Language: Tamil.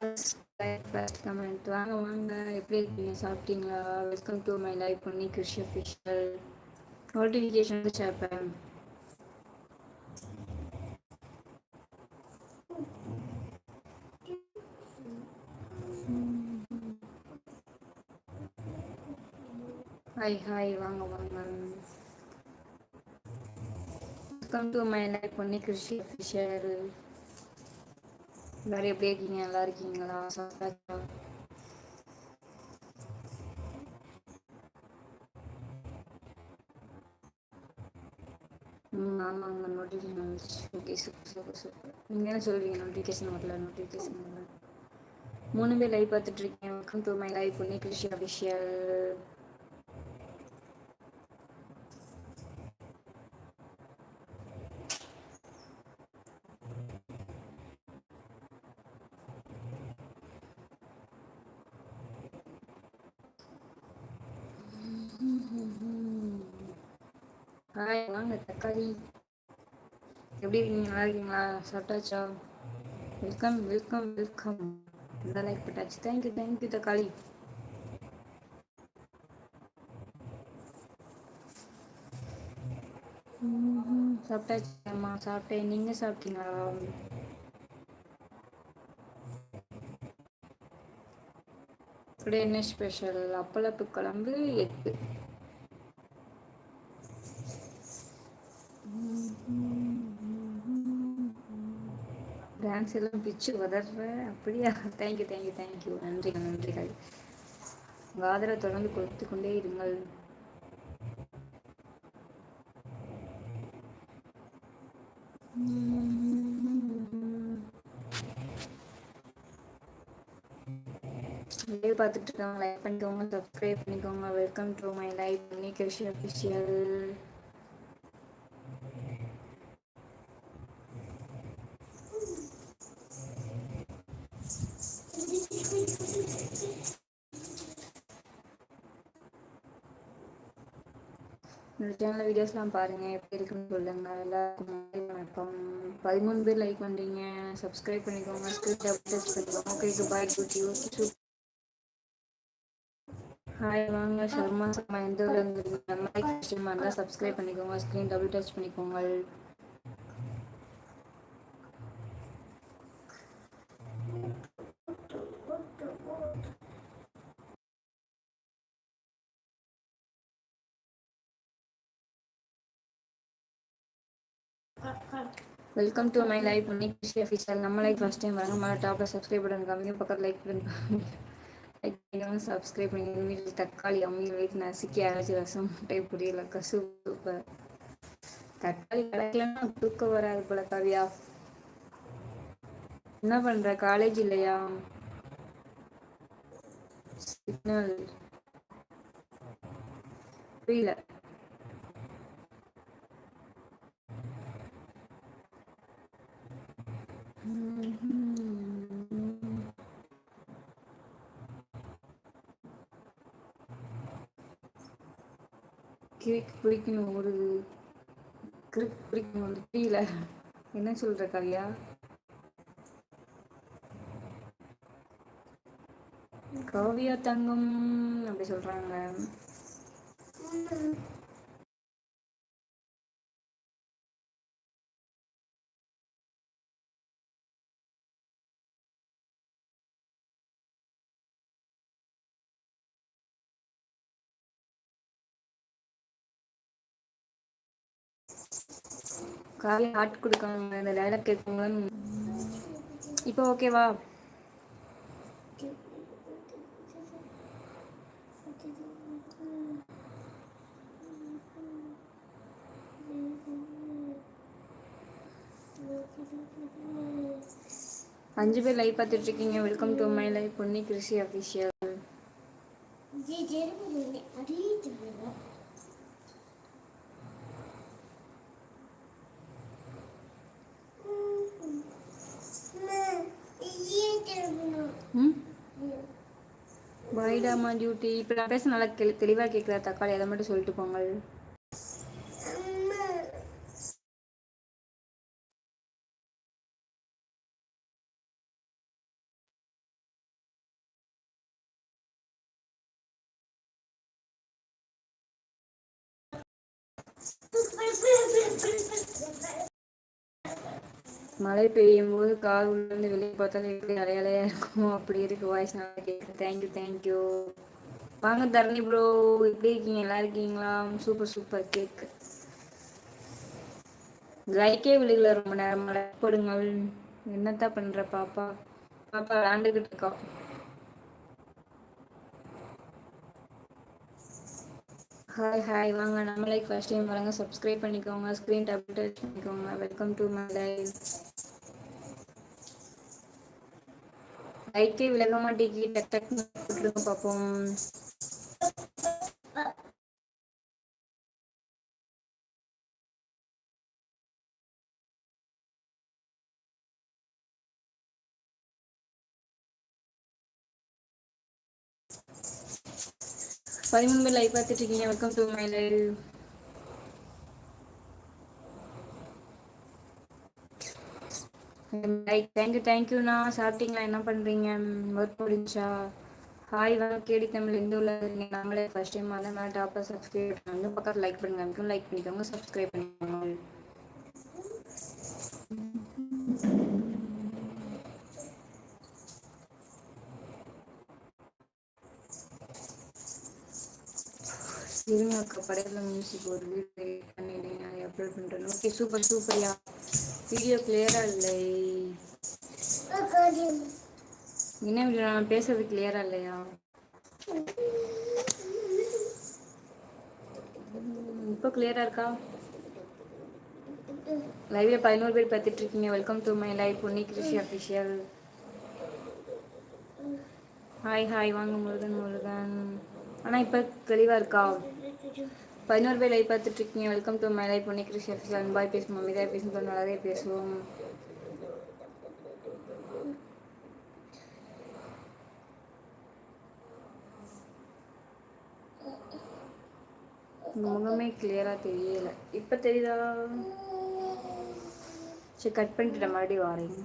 ஃபர்ஸ்ட் கமெண்ட் வாங்க வாங்க. எப்படி இருக்கீங்க? சாப்பிட்டீங்களா? Welcome to my life Ponni Krishi official notification சேர்ப்பேன் ஹாய் ஹாய் வாங்க வாங்க. Welcome to my life Ponni Krishi official எல்லாரும் எப்படி இருக்கீங்க? நல்லா இருக்கீங்களா? சாப்பிட்டாச்சா ம் ஆமாங்க. நோட்டிஃபிகேஷன் வந்துச்சு ஓகே சூப்பர் சூப்பர் சூப்பர் நீங்கள் என்ன சொல்வீங்க நோட்டிஃபிகேஷன் வரல. நோட்டிஃபிகேஷன் வரல. மூணு பேர் லைவ் பார்த்துட்டு இருக்கீங்க. Welcome to my life Ponni Krishi official hi வாங்க தக்காளி. எப்படி இருக்கீங்க? நல்லா இருக்கீங்களா? சாப்பிட்டாச்சா? வெல்கம் வெல்கம் வெல்கம் இந்த லைக் போட்டாச்சு. தேங்க்யூ தேங்க்யூ தக்காளி. சாப்பிட்டாச்சு அம்மா? சாப்பிட்டேன். நீங்க சாப்பிட்டீங்களா? டுடே என்ன ஸ்பெஷல் அப்பளப்பு குழம்பு எக்கு. ஹேண்ட்ஸ் எல்லாம் பிச்சு உதற அப்படியா? தேங்க்யூ தேங்க்யூ தேங்க்யூ நன்றிகள் நன்றிகள். உங்கள் ஆதரவை தொடர்ந்து கொடுத்து கொண்டே இருங்கள். லைவ் பார்த்துட்டு இருக்காங்க லைக் பண்ணிக்கோங்க சப்ஸ்கிரைப் பண்ணிக்கோங்க. வெல்கம் டு மை லைவ் பண்ணி கிருஷி அஃபிஷியல் இந்த சேனல் வீடியோஸ்லாம் பாருங்கள் எப்படி இருக்குன்னு சொல்லுங்கள் எல்லாருக்கும் வணக்கம். பதிமூணு பேர் லைக் பண்ணுறீங்க சப்ஸ்கிரைப் பண்ணிக்கோங்க. ஸ்கிரீன் டச் பண்ணிக்கோங்க. Okay bye good you hi வாங்க. சர்மா சர்மா எந்த ஊர்ல இருந்து சப்ஸ்கிரைப் பண்ணிக்கோங்க. ஸ்க்ரீன் டபுள் டச் பண்ணிக்கோங்க. Welcome to my life Ponni Krishi நம்ம லைக் ஃபஸ்ட் டைம் வராங்க. மேலே டாப்பில் சப்ஸ்கிரைப் பட்டன் காமிங்க. பக்கத்தில் லைக் பண்ணுங்க லைக் பண்ணுங்க சப்ஸ்கிரைப் பண்ணுங்க வீட்டில் தக்காளி அம்மியில் வைத்து நசுக்கி அரைச்சி ரசம் முட்டை புரியல கசு சூப்பர் தக்காளி கிடைக்கலன்னா தூக்கம் வராது போல கவியா. என்ன பண்ற? காலேஜ் இல்லையா? சிக்னல் புரியல. கிரிக் பிடிக்கணும் ஒரு கிரிக் பிடிக்கணும் வந்து புரியல என்ன சொல்ற கவியா? கவியா தங்கம் அப்படி சொல்றாங்க. காலையில் ஹார்ட் கொடுக்காங்க இந்த டைலாக் கேட்கும்போது இப்போ ஓகேவா அஞ்சு பேர் லைவ் பார்த்துட்டு இருக்கீங்க. Welcome to my life Ponni Krishi official ரைடாமா duty இப்போ நான் பேச நல்லா கெளி தெளிவாக கேட்குற தக்காளி அதை மட்டும் சொல்லிட்டு போங்க மழை பெய்யும் போது கார் உள்ளேருந்து வெளியே பார்த்தாலும் எப்படி அலையலையா இருக்கும்? அப்படி இருக்கு வாய்ஸ் நல்லா கேட்குது தேங்க்யூ தேங்க்யூ வாங்க தரணி ப்ரோ எப்படி இருக்கீங்க? நல்லா இருக்கீங்களா? சூப்பர் சூப்பர் கேக் லைக்கே விழுகல. ரொம்ப நேரம் போடுங்கள். என்னத்தான் பண்ற பாப்பா? பாப்பா விளாண்டுக்கிட்டு இருக்கா. ஹாய் ஹாய் வாங்க நம்ம லைக் ஃபர்ஸ்ட் டைம் வரங்க சப்ஸ்கிரைப் பண்ணிக்கோங்க. ஸ்க்ரீன் டேப் டச் பண்ணிக்கோங்க. வெல்கம் டு மை லைஃப் லைட்டே விளங்க மாட்டேங்கி டக் டக் போட்டுருங்க பார்ப்போம். பதிமூணு பேர் லைவ் பார்த்துட்டு இருக்கீங்க. Welcome to my live like thank you தேங்க்யூண்ணா சாப்பிட்டீங்களா? என்ன பண்ணுறீங்க ஒர்க் முடிஞ்சா? ஹாய் வாங்க கேடி தமிழ் எந்த உள்ள இருக்கீங்க நாங்களே ஃபர்ஸ்ட் டைம் வந்து மேலே டாப்பில் சப்ஸ்கிரைப் பண்ணுங்க பக்கத்தில் லைக் பண்ணுங்க. லைக் பண்ணிக்கோங்க. சப்ஸ்கிரைப் பண்ணிக்கோங்க. இருங்க அக்கா. படையில மியூசிக் ஒரு வீடியோ பண்ணிடுங்க அப்லோட் பண்ணுறேன் ஓகே சூப்பர் சூப்பர்யா வீடியோ கிளியரா இல்லை. என்ன வீடியோ நான் பேசுறது கிளியரா இல்லையா? இப்போ கிளியரா இருக்கா? லைவ்ல பதினோரு பேர் பார்த்துட்டு இருக்கீங்க. Welcome to my live Ponni Krishi official hi hi வாங்க முருகன் முருகன். ஆனால் இப்போ தெளிவாக இருக்கா? பதினோரு பேர் லைவ் பார்த்துட்டு இருக்கீங்க welcome to my life Ponni Krishi official அன்பாய் பேசுவோம். அமைதியாக பேசும் நல்லாவே பேசுவோம். முகமே கிளியராக தெரியலை. இப்போ தெரியுதா? சரி கட் பண்ணிட்டு மறுபடியும் வரேன்.